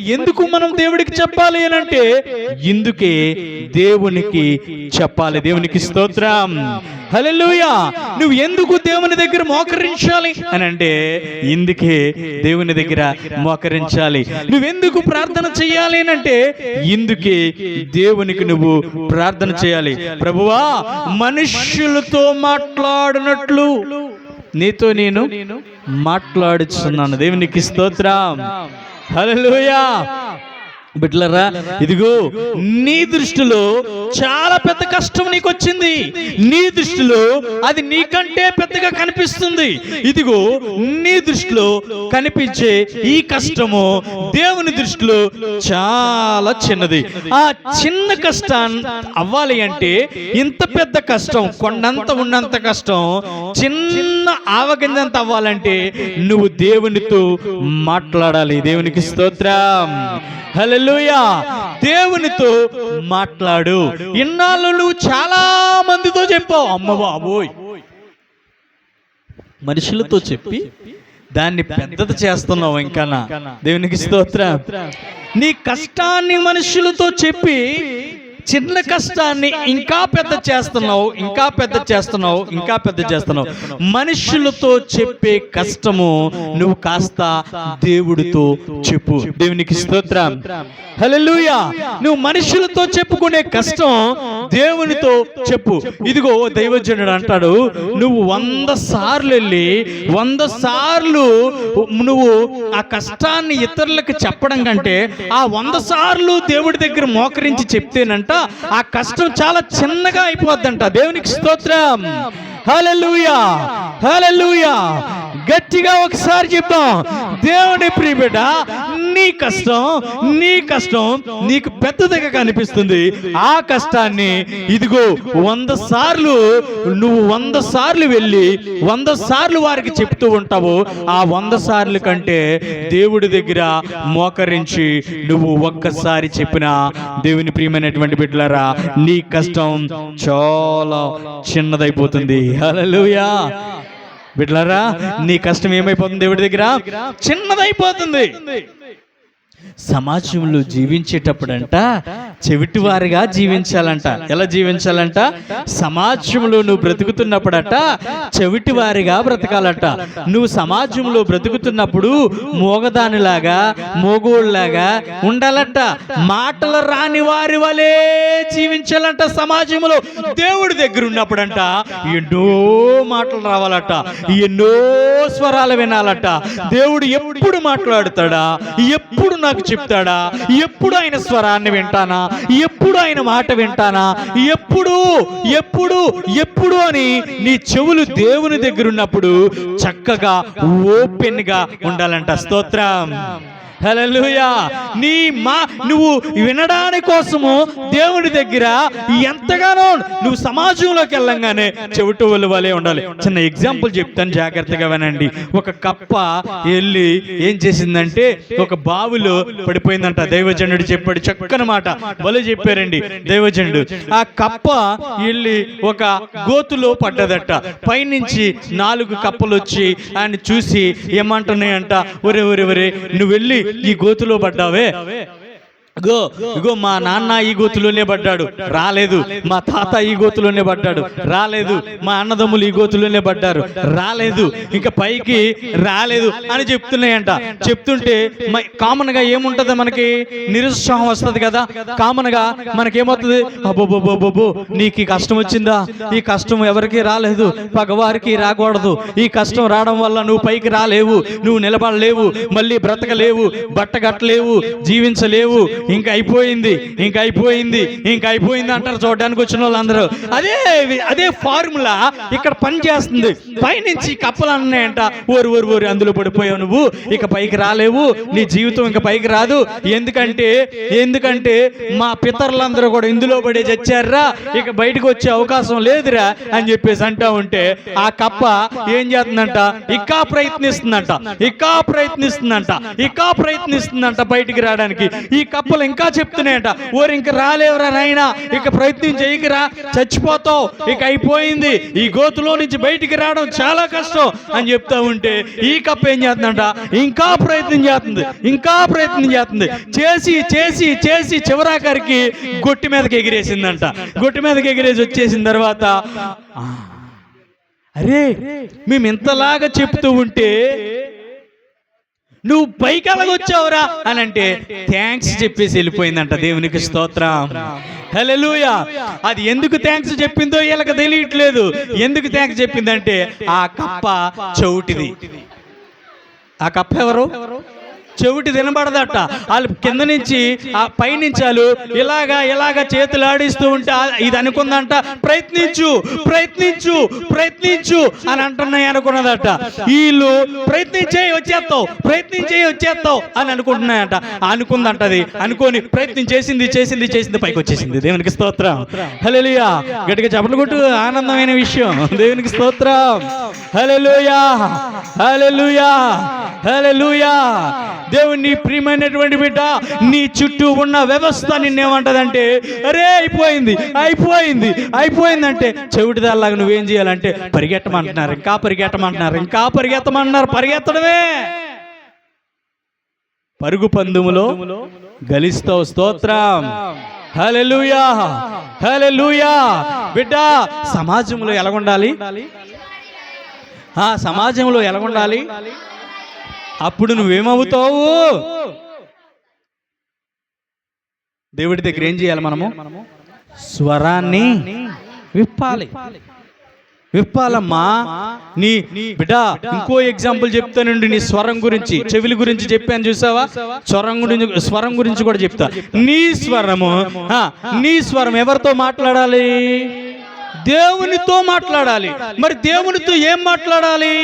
ఎందుకు మనం దేవుడికి చెప్పాలి అని అంటే ఇందుకే దేవునికి చెప్పాలి. దేవునికి స్తోత్రం. హల్లెలూయా. నువ్వు ఎందుకు దేవుని దగ్గర మోకరించాలి అని అంటే ఇందుకే దేవుని దగ్గర మోకరించాలి. నువ్వెందుకు ప్రార్థన చేయాలి అని అంటే ఇందుకే దేవునికి నువ్వు ప్రార్థన చేయాలి. ప్రభువా మనుష్యులతో మాట్లాడినట్లు నీతో నేను మాట్లాడుచున్నాను. దేవునికి స్తోత్రం. హలో బిడ్లరా ఇదిగో నీ దృష్టిలో చాలా పెద్ద కష్టం నీకు వచ్చింది నీ దృష్టిలో అది నీకంటే పెద్దగా కనిపిస్తుంది. ఇదిగో నీ దృష్టిలో కనిపించే ఈ కష్టము దేవుని దృష్టిలో చాలా చిన్నది. ఆ చిన్న కష్టం అవ్వాలి అంటే ఇంత పెద్ద కష్టం కొండంత ఉన్నంత కష్టం చిన్న ఆవగింజంత అవ్వాలంటే నువ్వు దేవునితో మాట్లాడాలి. దేవునికి స్తోత్రం. హల్లెలూయా. దేవునితో మాట్లాడు. ఇన్నాళ్ళు నువ్వు చాలా మందితో చెప్పావు. అమ్మ బాబోయ్. మనుషులతో చెప్పి దాన్ని పెద్దది చేస్తున్నావు ఇంకా దేవునికి స్తోత్ర. నీ కష్టాన్ని మనుషులతో చెప్పి చిన్న కష్టాన్ని ఇంకా పెద్ద చేస్తున్నావు ఇంకా పెద్ద చేస్తున్నావు ఇంకా పెద్ద చేస్తున్నావు. మనుషులతో చెప్పే కష్టము నువ్వు కాస్త దేవుడితో చెప్పు. దేవునికి స్తోత్రం. హల్లెలూయా. నువ్వు మనుషులతో చెప్పుకునే కష్టం దేవునితో చెప్పు. ఇదిగో దైవజనుడు అంటాడు నువ్వు వంద సార్లు వెళ్ళి వంద సార్లు నువ్వు ఆ కష్టాన్ని ఇతరులకు చెప్పడం కంటే ఆ వంద సార్లు దేవుడి దగ్గర మోకరించి చెప్తేనంట ఆ కష్టం చాలా చిన్నగా అయిపోద్దంట. దేవునికి స్తోత్రం. హల్లెలూయా హల్లెలూయా గట్టిగా ఒకసారి చెప్తాం దేవుని ప్రియబిడ్డ నీ కష్టం నీ కష్టం నీకు పెద్దదిగా కనిపిస్తుంది. ఆ కష్టాన్ని ఇదిగో వంద సార్లు నువ్వు వంద సార్లు వెళ్ళి వంద సార్లు వారికి చెప్తూ ఉంటావు. ఆ వంద సార్లు కంటే దేవుడి దగ్గర మోకరించి నువ్వు ఒక్కసారి చెప్పిన దేవుని ప్రియమైనటువంటి బిడ్డలారా నీ కష్టం చాలా చిన్నదైపోతుంది. హల్లెలూయా. బిడ్డలారా నీ కష్టం ఏమైపోతుంది దేవుడి దగ్గర? చిన్నదైపోతుంది. సమాజంలో జీవించేటప్పుడంట చెవిటివారిగా జీవించాలంట. ఎలా జీవించాలంట? సమాజంలో నువ్వు బ్రతుకుతున్నప్పుడట చెవిటివారిగా బ్రతకాలంట. నువ్వు సమాజంలో బ్రతుకుతున్నప్పుడు మోగదానిలాగా మోగోళ్ళలాగా ఉండాలంట. మాటలు రాని వారి వలె జీవించాలంట సమాజంలో. దేవుడి దగ్గర ఉన్నప్పుడంట ఎన్నో మాటలు రావాలట ఎన్నో స్వరాలు వినాలట. దేవుడు ఎప్పుడు మాట్లాడతాడా? ఎప్పుడు నాకు చెప్తాడా? ఎప్పుడు ఆయన స్వరాన్ని వింటానా? ఎప్పుడు ఆయన మాట వింటానా? ఎప్పుడు ఎప్పుడు ఎప్పుడు అని నీ చెవులు దేవుని దగ్గర ఉన్నప్పుడు చక్కగా ఓపెన్గా ఉండాలంట. స్తోత్రం. హల్లెలూయా. నీ మా నువ్వు వినడాని కోసము దేవుని దగ్గర ఎంతగానో నువ్వు సమాజంలోకి వెళ్ళంగానే చెవిటి వాళ్ళు వలే ఉండాలి. చిన్న ఎగ్జాంపుల్ చెప్తాను జాగ్రత్తగా వినండి. ఒక కప్ప వెళ్ళి ఏం చేసిందంటే ఒక బావిలో పడిపోయిందంట. దైవజనుడు చెప్పాడు చక్కని మాట. భలే చెప్పారండి దైవజనుడు. ఆ కప్ప వెళ్ళి ఒక గోతులో పడ్డదట. పైనుంచి నాలుగు కప్పలు వచ్చి ఆయన చూసి ఏమంటున్నాయంట? ఒరే ఒరే ఒరే నువ్వు వెళ్ళి ఈ గోతులో పడ్డావే? ఇగో ఇగో మా నాన్న ఈ గోతులోనే పడ్డాడు. రాలేదు. మా తాత ఈ గోతులోనే పడ్డాడు. రాలేదు. మా అన్నదమ్ములు ఈ గోతులోనే పడ్డారు. రాలేదు. ఇంకా పైకి రాలేదు అని చెప్తున్నాయంట. చెప్తుంటే కామన్గా ఏముంటుంది ఏముంటది మనకి? నిరుత్సాహం వస్తుంది కదా. కామన్గా మనకేమవుతుంది? అబ్బోబోబోబో నీకు ఈ కష్టం వచ్చిందా? ఈ కష్టం ఎవరికి రాలేదు. పగవారికి రాకూడదు. ఈ కష్టం రావడం వల్ల నువ్వు పైకి రాలేవు. నువ్వు నిలబడలేవు. మళ్ళీ బ్రతకలేవు. బట్ట కట్టలేవు జీవించలేవు. ఇంక అయిపోయింది ఇంక అయిపోయింది ఇంక అయిపోయింది అంటారు చూడడానికి వచ్చిన వాళ్ళందరూ. అదే అదే ఫార్ములా ఇక్కడ పని చేస్తుంది. పైనుంచి కప్పలు అన్నాయంట. ఓరు ఓరు ఓరు అందులో పడిపోయావు నువ్వు. ఇక పైకి రాలేవు. నీ జీవితం ఇంక పైకి రాదు. ఎందుకంటే ఎందుకంటే మా పితరులందరూ కూడా ఇందులో పడే చచ్చారా? ఇక బయటకు వచ్చే అవకాశం లేదురా అని చెప్పేసి అంటా ఉంటే ఆ కప్ప ఏం చేస్తుందంట? ఇంకా ప్రయత్నిస్తుందంట. ఇంకా ప్రయత్నిస్తుందంట. ఇంకా ప్రయత్నిస్తుందంట బయటికి రావడానికి. ఈ కప్ప కప్పలు ఇంకా చెప్తున్నాయట. ఓరి ఇంక రాలేవురా నాయనా. ఇక ప్రయత్నం చేయకరా. చచ్చిపోతావు. ఇక అయిపోయింది. ఈ గోతులో నుంచి బయటికి రావడం చాలా కష్టం అని చెప్తా ఉంటే ఈ కప్ప ఏం చేస్తుందంట? ఇంకా ప్రయత్నం చేస్తుంది. ఇంకా ప్రయత్నం చేస్తుంది. చేసి చేసి చేసి చివరాఖరికి గొట్టి మీదకి ఎగిరేసిందంట. గొట్టి మీదకి ఎగిరేసి వచ్చేసిన తర్వాత అరే మేము ఇంతలాగా చెప్తూ ఉంటే నువ్వు పైకి ఎలాగొచ్చావురా అని అంటే థ్యాంక్స్ చెప్పేసి వెళ్ళిపోయిందంట దేవునికి స్తోత్రం. హల్లెలూయా. అది ఎందుకు థ్యాంక్స్ చెప్పిందో వీళ్ళకి తెలియట్లేదు. ఎందుకు థ్యాంక్స్ చెప్పిందంటే ఆ కప్ప చౌటిది. ఆ కప్ప ఎవరు? చెవిటి తినబడదట వాళ్ళు కింద నుంచి ఆ పైనుంచి వాళ్ళు ఇలాగా ఇలాగా చేతులు ఆడిస్తూ ఉంటే ఇది అనుకుందంట ప్రయత్నించు ప్రయత్నించు ప్రయత్నించు అని అంటున్నాయి అనుకున్నదట. వీళ్ళు ప్రయత్నించే వచ్చేస్తావు ప్రయత్నించే వచ్చేస్తావు అని అనుకుంటున్నాయంట. అనుకుందంట అది. అనుకోని ప్రయత్నం చేసింది చేసింది చేసింది పైకి వచ్చేసింది. దేవునికి స్తోత్రం. హలోయా గట్టిగా చెప్పలు కొట్టు ఆనందమైన విషయం. దేవునికి స్తోత్రం. హల్లెలూయా. హల్లెలూయా. హల్లెలూయా. దేవుని ప్రియమైనటువంటి బిడ్డ నీ చుట్టూ ఉన్న వ్యవస్థ నిన్నేమంటదంటే అరే అయిపోయింది అయిపోయింది అయిపోయిందంటే చెవిటిదాల్లాగా నువ్వేం చేయాలంటే పరిగెట్టమంటున్నారు ఇంకా పరిగెట్టమంటున్నారు ఇంకా పరిగెత్తమంటున్నారు పరిగెత్తడమే. పరుగు పందుములో గలిస్తావు స్తోత్రం. హలెలుయా హలెలుయా బిడ్డ సమాజంలో ఎలాగుండాలి? ఆ సమాజంలో ఎలాగుండాలి? అప్పుడు నువ్వేమవుతావు? దేవుడి దగ్గర ఏం చేయాలి మనము? స్వరాన్ని విప్పాలి. విప్పాలమ్మా నీ బిడ్డ ఇంకో ఎగ్జాంపుల్ చెప్తానండి నీ స్వరం గురించి చెవిలి గురించి చెప్పాను చూసావా? స్వరం గురించి స్వరం గురించి కూడా చెప్తా. నీ స్వరము నీ స్వరం ఎవరితో మాట్లాడాలి? దేవునితో మాట్లాడాలి. మరి దేవునితో ఏం మాట్లాడాలి?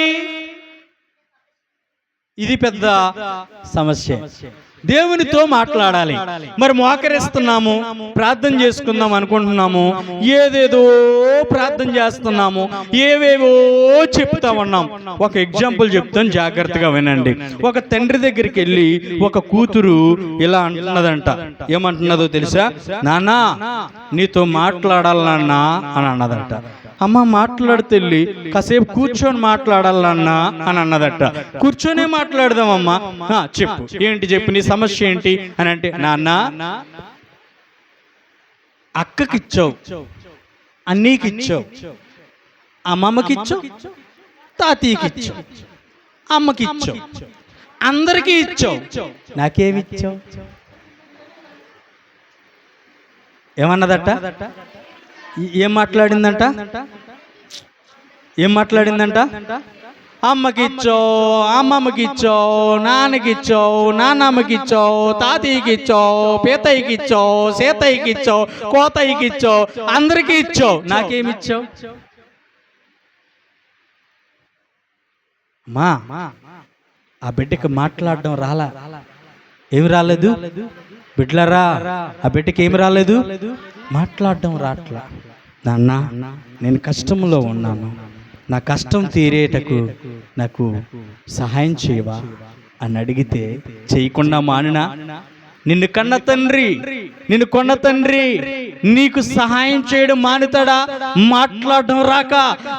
ఇది పెద్ద సమస్య. దేవునితో మాట్లాడాలి. మరి మోకరిస్తున్నాము ప్రార్థన చేసుకుందాం అనుకుంటున్నాము ఏదేదో ప్రార్థన చేస్తున్నాము ఏవేవో చెప్తా ఉన్నాం. ఒక ఎగ్జాంపుల్ చెప్తాను జాగ్రత్తగా వినండి. ఒక తండ్రి దగ్గరికి వెళ్ళి ఒక కూతురు ఇలా అంటున్నదంట. ఏమంటున్నదో తెలుసా? నానా నీతో మాట్లాడాలన్నా అని అన్నదంట. అమ్మ మాట్లాడితే వెళ్ళి కాసేపు కూర్చొని మాట్లాడాలన్నా అని అన్నదట. కూర్చొనే మాట్లాడదామమ్మా. చెప్పు. ఏంటి చెప్పు? నీ సమస్య ఏంటి? అని అంటే నాన్న అక్కకిచ్చావు. అన్నీకిచ్చావు అమ్మమ్మకిచ్చావు తాతయ్యకిచ్చావు. అమ్మకిచ్చావు. అందరికీ ఇచ్చావు నాకేమిచ్చావు? ఏమన్నదట? ఈ- ఏం మాట్లాడిందంట? ఏం మాట్లాడిందంట? అమ్మకిచ్చో అమ్మమ్మకిచ్చో అమ్మమ్మకి ఇచ్చావు నాన్నకి ఇచ్చావు నాన్నమ్మకి ఇచ్చావు తాతయ్యకి ఇచ్చావు ఇచ్చావు అందరికీ ఇచ్చావు నాకేమి ఇచ్చావు మా ఆ బిడ్డకి మాట్లాడడం రాలా? ఏమి రాలేదు? బిడ్లరా ఆ బిడ్డకి ఏమి రాలేదు? మాట్లాడడం రాట్లా. నాన్న నేను కష్టంలో ఉన్నాను. నా కష్టం తీరేటకు నాకు సహాయం చేయవా అని అడిగితే చేయకుండా మానినా? నిన్ను కన్న తండ్రి నిన్ను కొన్న తండ్రి నీకు సహాయం చేయడం మానుతాడా? మాట్లాడడం రాక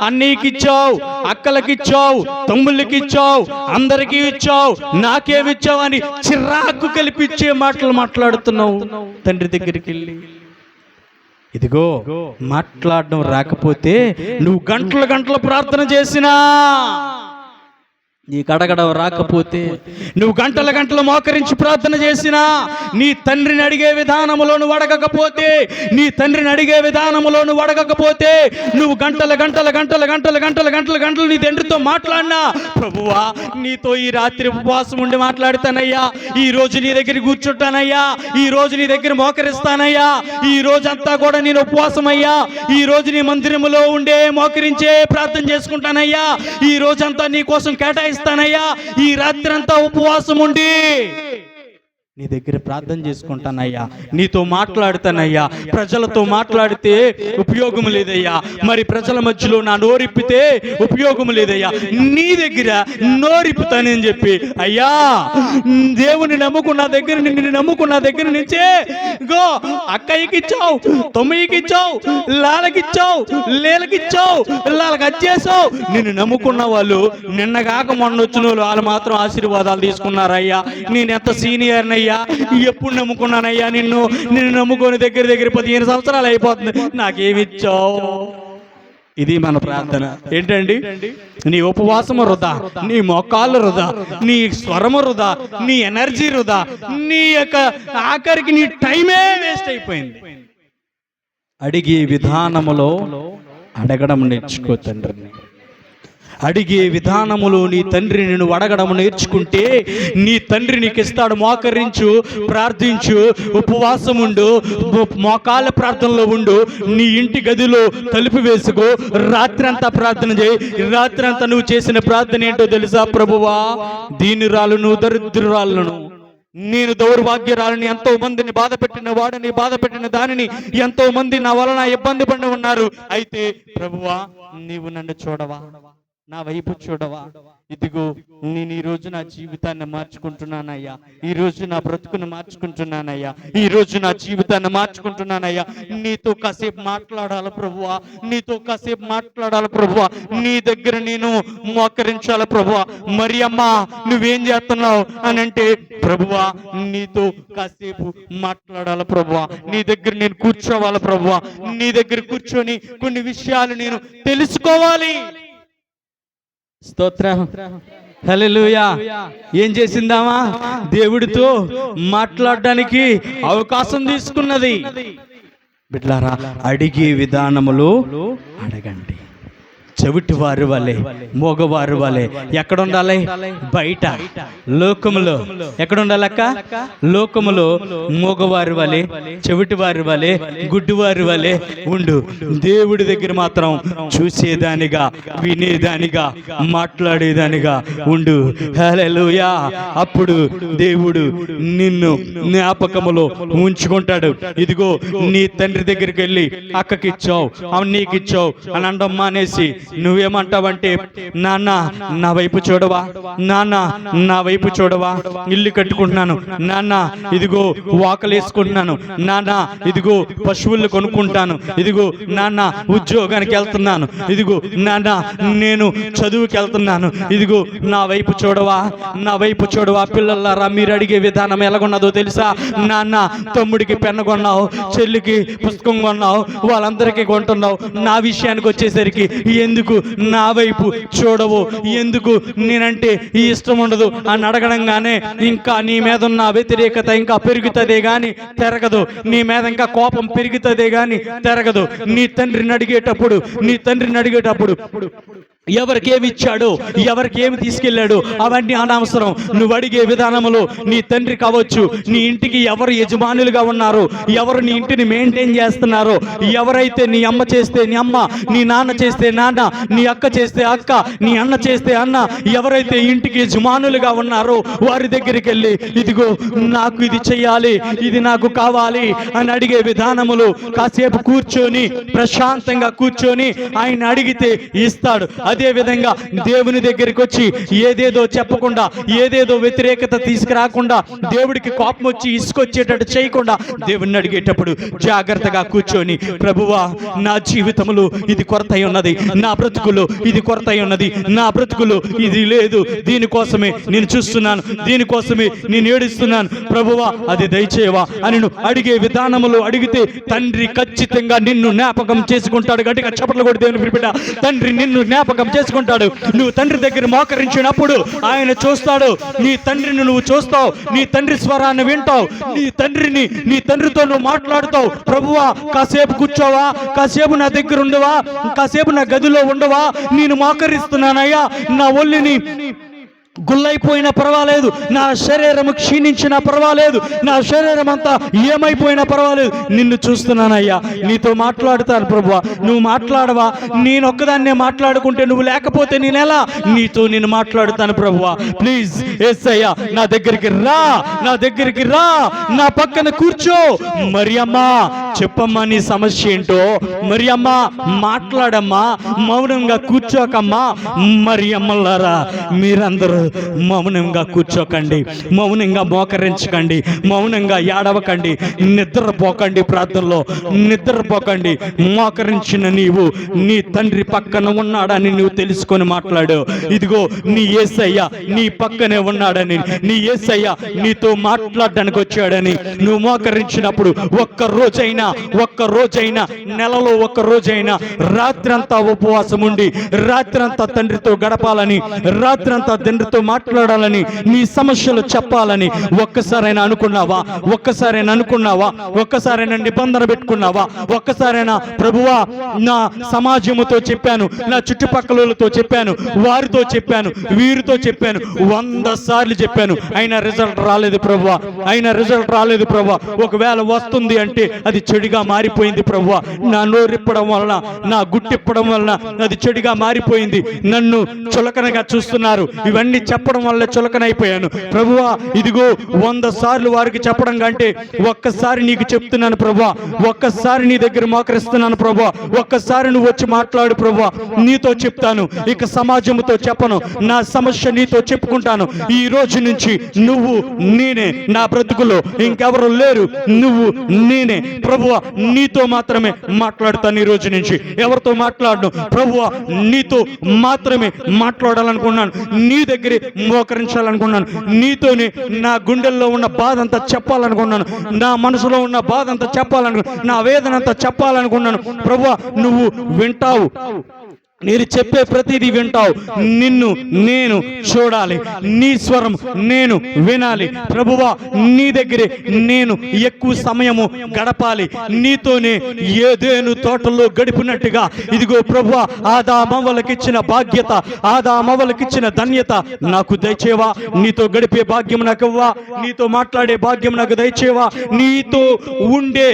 అన్నీకిచ్చావు అక్కలకిచ్చావు తమ్ముళ్ళకిచ్చావు అందరికీ ఇచ్చావు నాకేమిచ్చావు అని చిరాకు కల్పించే మాటలు మాట్లాడుతున్నావు. తండ్రి దగ్గరికి వెళ్ళి ఇదిగో మాట్లాడడం రాకపోతే నువ్వు గంటలు గంటలు ప్రార్థన చేసినా. నీ గడగడ రాకపోతే నువ్వు గంటల గంటలు మోకరించి ప్రార్థన చేసినా నీ తండ్రిని అడిగే విధానములో నువ్వు అడగకపోతే నీ తండ్రిని అడిగే విధానములో నువ్వు అడగకపోతే నువ్వు గంటల గంటల గంటల గంటల గంటల గంటల గంటలు నీ తండ్రితో మాట్లాడినా ప్రభువా నీతో ఈ రాత్రి ఉపవాసం ఉండి మాట్లాడతానయ్యా ఈ రోజు నీ దగ్గర కూర్చుంటానయ్యా ఈ రోజు నీ దగ్గర మోకరిస్తానయ్యా ఈ రోజంతా కూడా నేను ఉపవాసం అయ్యా ఈ రోజు నీ మందిరములో ఉండే మోకరించే ప్రార్థన చేసుకుంటానయ్యా ఈ రోజంతా నీ కోసం కేటాయిస్తానయ్యా ఈ రాత్రి అంతా ఉపవాసం ఉండి నీ దగ్గర ప్రార్థన చేసుకుంటానయ్యా. నీతో మాట్లాడుతానయ్యా. ప్రజలతో మాట్లాడితే ఉపయోగం లేదయ్యా. మరి ప్రజల మధ్యలో నా నోరిప్పితే ఉపయోగం లేదయ్యా. నీ దగ్గర నోరిప్పుతానని చెప్పి అయ్యా దేవుని నమ్ముకున్న దగ్గర నిన్ను నమ్ముకున్న దగ్గర నుంచే గో. అక్కయ్యకి ఇచ్చావు తొమ్మిదికి ఇచ్చావు లాలకిచ్చావు లేలకిచ్చావు లాలకి వచ్చేసావు నిన్ను నమ్ముకున్న వాళ్ళు నిన్న కాక మొన్న వచ్చిన వాళ్ళు వాళ్ళు మాత్రం ఆశీర్వాదాలు తీసుకున్నారయ్యా. నేను ఎంత సీనియర్ అయ్యా ఎప్పుడు నమ్ముకున్నానయ్యా నిన్ను? నిన్ను నమ్ముకొని దగ్గర దగ్గర పదిహేను సంవత్సరాలు అయిపోతుంది. నాకేమిచ్చావు? ఇది మన ప్రార్థన. ఏంటండి? నీ ఉపవాసము వృధా నీ మొక్కాలు వృధా నీ స్వరము వృధా నీ ఎనర్జీ వృధా నీ యొక్క ఆఖరికి నీ టైమే వేస్ట్ అయిపోయింది. అడిగే విధానములో అడగడం నేర్చుకో తండ్రిని. అడిగే విధానములో నీ తండ్రి నిన్ను అడగడం నేర్చుకుంటే నీ తండ్రి నీకు ఇస్తాడు మోకరించు ప్రార్థించు ఉపవాసం ఉండు మోకాళ్ళ ప్రార్థనలో ఉండు నీ ఇంటి గదిలో తలుపు వేసుకో రాత్రి అంతా ప్రార్థన చేయి రాత్రి అంతా నువ్వు చేసిన ప్రార్థన ఏంటో తెలుసా ప్రభువా? దీనురాలను దరిద్రురాలను నేను దౌర్భాగ్యరాలని ఎంతో మందిని బాధ పెట్టిన వాడిని బాధ పెట్టిన దానిని ఎంతో మంది నా వలన ఇబ్బంది పడి ఉన్నారు. అయితే ప్రభువా నీవు నన్ను చూడవా? నా వైపు చూడవా? ఇదిగో నేను ఈ రోజు నా జీవితాన్ని మార్చుకుంటున్నానయ్యా. ఈ రోజు నా బ్రతుకును మార్చుకుంటున్నానయ్యా. ఈ రోజు నా జీవితాన్ని మార్చుకుంటున్నానయ్యా. నీతో కాసేపు మాట్లాడాలి ప్రభువా? నీతో కాసేపు మాట్లాడాలి ప్రభువా? నీ దగ్గర నేను మోకరించాలి ప్రభువా? మరి అమ్మా నువ్వేం చేస్తున్నావు అని అంటే ప్రభువా నీతో కాసేపు మాట్లాడాలి ప్రభువా? నీ దగ్గర నేను కూర్చోవాలి ప్రభువా? నీ దగ్గర కూర్చొని కొన్ని విషయాలు నేను తెలుసుకోవాలి. స్తోత్రం. హల్లెలూయా. ఏం చేసిందామా? దేవుడితో మాట్లాడడానికి అవకాశం తీసుకున్నది. బిడ్లారా అడిగే విధానములో అడగండి. చెవిటి వారి వలె మోగవారి వలె. ఎక్కడ ఉండాలి బయట. లోకములో. ఎక్కడ ఉండాలక్క లోకములో. మోగవారి వలె చెవిటి వారి వలె గుడ్డివారి వలె ఉండు. దేవుడి దగ్గర మాత్రం చూసేదానిగా వినేదానిగా మాట్లాడేదానిగా ఉండు. హలెలుయా అప్పుడు దేవుడు నిన్ను జ్ఞాపకములో ఉంచుకుంటాడు. ఇదిగో నీ తండ్రి దగ్గరికి వెళ్ళి అక్కకి ఇచ్చావు అవును నీకు ఇచ్చావు అని అండం మానేసి నువ్వేమంటావంటే నాన్న నా వైపు చూడవా? నాన్న నా వైపు చూడవా? ఇల్లు కట్టుకుంటున్నాను. నాన్న ఇదిగో వాకలేసుకుంటున్నాను నాన్న ఇదిగో పశువులు కొనుక్కుంటాను. ఇదిగో నాన్న ఉద్యోగానికి వెళ్తున్నాను. ఇదిగో నాన్న నేను చదువుకి వెళ్తున్నాను. ఇదిగో నా వైపు చూడవా? నా వైపు చూడవా? పిల్లలారా మీరు అడిగే విధానం ఎలాగున్నదో తెలుసా? నాన్న తమ్ముడికి పెన్ను కొన్నావు చెల్లికి పుస్తకం కొన్నావు వాళ్ళందరికీ కొంటున్నావు. నా విషయానికి వచ్చేసరికి ఎందుకు నా వైపు చూడవు? ఎందుకు నేనంటే ఈ ఇష్టం ఉండదు? అని అడగడంగానే ఇంకా నీ మీద ఉన్న వ్యతిరేకత ఇంకా పెరుగుతుందే కానీ తిరగదు. నీ మీద ఇంకా కోపం పెరుగుతుందే గాని తిరగదు. నీ తండ్రిని అడిగేటప్పుడు నీ తండ్రిని అడిగేటప్పుడు ఎవరికి ఏమి ఇచ్చాడు ఎవరికి ఏమి తీసుకెళ్ళాడో? అవన్నీ అనవసరం. నువ్వు అడిగే విధానంలో నీ తండ్రి కావచ్చు నీ ఇంటికి ఎవరు యజమానులుగా ఉన్నారు ఎవరు నీ ఇంటిని మెయింటైన్ చేస్తున్నారు ఎవరైతే నీ అమ్మ చేస్తే నీ అమ్మ నీ నాన్న చేస్తే నాన్న నీ అక్క చేస్తే అక్క నీ అన్న చేస్తే అన్న ఎవరైతే ఇంటికి యజమానులుగా ఉన్నారో వారి దగ్గరికి వెళ్ళి ఇదిగో నాకు ఇది చెయ్యాలి ఇది నాకు కావాలి అని అడిగే విధానములు కాసేపు కూర్చొని ప్రశాంతంగా కూర్చొని ఆయన అడిగితే ఇస్తాడు. అదే విధంగా దేవుని దగ్గరికి వచ్చి ఏదేదో చెప్పకుండా ఏదేదో వ్యతిరేకత తీసుకురాకుండా దేవుడికి కోపం వచ్చి ఇసుకొచ్చేటట్టు చేయకుండా దేవుణ్ణి అడిగేటప్పుడు జాగ్రత్తగా కూర్చొని ప్రభువా నా జీవితంలో ఇది కొరత ఉన్నది నా బ్రతుకులో ఇది కొరత అయి ఉన్నది నా బ్రతుకులో ఇది లేదు దీనికోసమే నేను చూస్తున్నాను దీనికోసమే నేను ఏడుస్తున్నాను ప్రభువా అది దయచేవా అని అడిగే విధానములో అడిగితే తండ్రి ఖచ్చితంగా నిన్ను జ్ఞాపకం చేసుకుంటాడు. గట్టిగా చప్పట్లు కూడా దేవుని పిలిపిట తండ్రి నిన్ను జ్ఞాపకం చేసుకుంటాడు. నువ్వు తండ్రి దగ్గర మోకరించినప్పుడు ఆయన చూస్తాడు నీ తండ్రిని నువ్వు చూస్తావు నీ తండ్రి స్వరాన్ని వింటావు నీ తండ్రిని నీ తండ్రితో నువ్వు మాట్లాడుతావు. ప్రభువా కాసేపు కూర్చోవా కాసేపు నా దగ్గర ఉండవా కాసేపు నా గదిలో ఉండవా నేను మోకరిస్తున్నానయ్యా నా ఒళ్ళిని గుల్లైపోయినా పర్వాలేదు. నా శరీరం క్షీణించినా పర్వాలేదు. నా శరీరం అంతా ఏమైపోయినా పర్వాలేదు. నిన్ను చూస్తున్నానయ్యా. నీతో మాట్లాడుతాను ప్రభువా. నువ్వు మాట్లాడవా? నేను ఒక్కదాన్నే మాట్లాడుకుంటే నువ్వు లేకపోతే నేను ఎలా నీతో నేను మాట్లాడుతాను ప్రభువా. ప్లీజ్ ఎస్ అయ్యా నా దగ్గరికి రా. నా దగ్గరికి రా. నా పక్కన కూర్చో. మరి అమ్మా చెప్పమ్మా నీ సమస్య ఏంటో. మరి అమ్మా మాట్లాడమ్మా. మౌనంగా కూర్చోకమ్మా. మరి అమ్మలారా మీరందరూ మౌనంగా కూర్చోకండి మౌనంగా మోకరించకండి మౌనంగా ఏడవకండి నిద్రపోకండి ప్రార్థనలో నిద్రపోకండి మోకరించిన నీవు నీ తండ్రి పక్కన ఉన్నాడని నువ్వు తెలుసుకొని మాట్లాడు. ఇదిగో నీ ఏసయ్య నీ పక్కనే ఉన్నాడని నీ ఏసయ్య నీతో మాట్లాడడానికి వచ్చాడని నువ్వు మోకరించినప్పుడు ఒక్క రోజైనా ఒక్క రోజైనా నెలలో ఒక్క రోజైనా రాత్రంతా ఉపవాసం ఉండి రాత్రంతా తండ్రితో గడపాలని రాత్రంతా తండ్రితో మాట్లాడాలని నీ సమస్యలు చెప్పాలని ఒక్కసారైనా అనుకున్నావా? ఒక్కసారైనా అనుకున్నావా? ఒక్కసారైనా నిబంధన పెట్టుకున్నావా? ఒక్కసారైనా ప్రభువా నా సమాజముతో చెప్పాను నా చుట్టుపక్కలతో చెప్పాను వారితో చెప్పాను వీరితో చెప్పాను వంద సార్లు చెప్పాను. అయినా రిజల్ట్ రాలేదు ప్రభువా. అయినా రిజల్ట్ రాలేదు ప్రభు ఒకవేళ వస్తుంది అంటే అది చెడుగా మారిపోయింది ప్రభు నా నోరిప్పడం వలన నా గుట్టిప్పడం వలన అది చెడుగా మారిపోయింది. నన్ను చులకనగా చూస్తున్నారు. ఇవన్నీ చెప్పడం వల్ల చులకనైపోయాను. ప్రభువా ఇదిగో వంద సార్లు వారికి చెప్పడం కంటే ఒక్కసారి నీకు చెప్తున్నాను ప్రభా ఒక్కసారి నీ దగ్గర మోకరిస్తున్నాను ప్రభా ఒక్కసారి నువ్వు వచ్చి మాట్లాడు ప్రభా నీతో చెప్తాను ఇక సమాజంతో చెప్పను నా సమస్య నీతో చెప్పుకుంటాను. ఈ రోజు నుంచి నువ్వు నేనే నా బ్రతుకులో ఇంకెవరు లేరు నువ్వు నేనే. ప్రభువ నీతో మాత్రమే మాట్లాడుతాను ఈ రోజు నుంచి. ఎవరితో మాట్లాడను? ప్రభువ నీతో మాత్రమే మాట్లాడాలనుకున్నాను నీ దగ్గర మోకరించాలనుకున్నాను. నీతోనే నా గుండెల్లో ఉన్న బాధ అంతా చెప్పాలనుకున్నాను. నా మనసులో ఉన్న బాధ అంతా చెప్పాలనుకున్నాను నా వేదన అంతా చెప్పాలనుకున్నాను. ప్రభు నువ్వు వింటావు. నేను చెప్పే ప్రతిదీ వింటావు. నిన్ను నేను చూడాలి. నీ స్వరం నేను వినాలి. ప్రభువా నీ దగ్గరే నేను ఎక్కువ సమయము గడపాలి. నీతోనే ఏదేను తోటలో గడిపినట్టుగా. ఇదిగో ప్రభువా ఆదామవలకిచ్చిన బాధ్యత ఆదామవలకిచ్చిన ధన్యత నాకు దయచేవా నీతో గడిపే భాగ్యం నాకు ఇవ్వా నీతో మాట్లాడే భాగ్యం నాకు దయచేవా నీతో ఉండే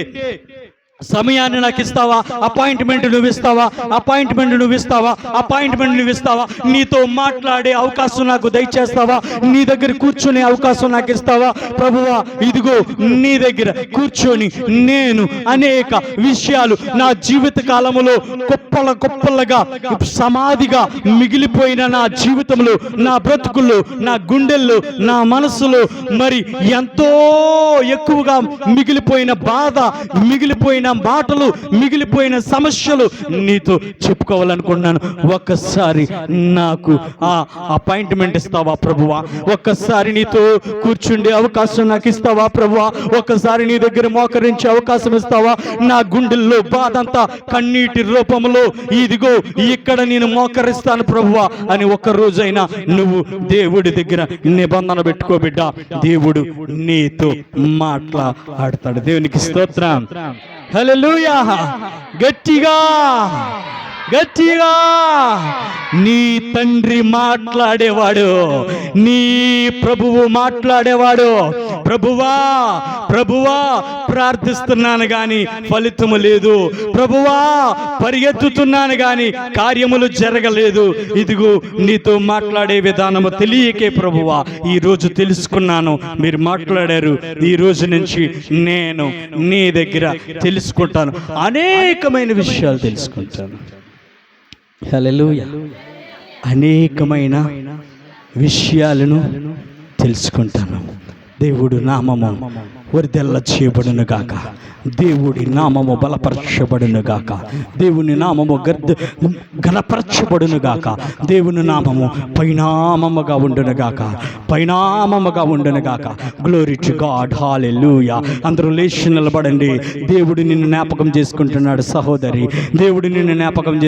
సమయాన్ని నాకు ఇస్తావా? అపాయింట్మెంట్ నువ్వు ఇస్తావా? అపాయింట్మెంట్ నువ్వు ఇస్తావా? అపాయింట్మెంట్ నువ్వు ఇస్తావా? నీతో మాట్లాడే అవకాశం నాకు దయచేస్తావా? నీ దగ్గర కూర్చునే అవకాశం నాకు ఇస్తావా? ప్రభువా ఇదిగో నీ దగ్గర కూర్చొని నేను అనేక విషయాలు నా జీవిత కాలంలో కుప్పల కుప్పలగా సమాధిగా మిగిలిపోయిన నా జీవితంలో నా బ్రతుకుల్లో నా గుండెల్లో నా మనసులో మరి ఎంతో ఎక్కువగా మిగిలిపోయిన బాధ మిగిలిపోయిన మాటలు మిగిలిపోయిన సమస్యలు నీతో చెప్పుకోవాలనుకుంటున్నాను. ఒక్కసారి నాకు ఆ అపాయింట్మెంట్ ఇస్తావా ప్రభువా? ఒక్కసారి నీతో కూర్చుండే అవకాశం నాకు ఇస్తావా ప్రభువా? ఒక్కసారి నీ దగ్గర మోకరించే అవకాశం ఇస్తావా? నా గుండెల్లో బాధ అంతా కన్నీటి రూపంలో ఇదిగో ఇక్కడ నేను మోకరిస్తాను ప్రభువా అని ఒక్క రోజైనా నువ్వు దేవుడి దగ్గర నిబంధన పెట్టుకో బిడ్డ. దేవుడు నీతో మాట్లాడతాడు. దేవునికి స్తోత్రం. హలలుయా గట్టిగా గట్టిగా. నీ తండ్రి మాట్లాడేవాడు నీ ప్రభువు మాట్లాడేవాడు ప్రభువా ప్రభువా ప్రార్థిస్తున్నాను గాని ఫలితము లేదు. ప్రభువా పరిగెత్తుతున్నాను గాని కార్యములు జరగలేదు. ఇదిగో నీతో మాట్లాడే విధానము తెలియకే ప్రభువా ఈ రోజు తెలుసుకున్నాను. మీరు మాట్లాడారు ఈ రోజు నుంచి నేను నీ దగ్గర తెలుసుకుంటాను. అనేకమైన విషయాలు తెలుసుకుంటాను. హల్లెలూయా. అనేకమైన విషయాలను తెలుసుకుంటాను. దేవుడు నామము వరిదెల్ల చేయబడును గాక. దేవుడి నామము బలపరచబడును గాక. దేవుని నామము గర్ద ఘనపరచబడును గాక. దేవుని నామము పైనామముగా ఉండును గాక. పైనామముగా ఉండును గాక. గ్లోరీ టు గాడ్ లూయ అందరూ లేచి నిలబడండి. దేవుడు నిన్ను జ్ఞాపకం చేసుకుంటున్నాడు సహోదరి. దేవుడు నిన్ను జ్ఞాపకం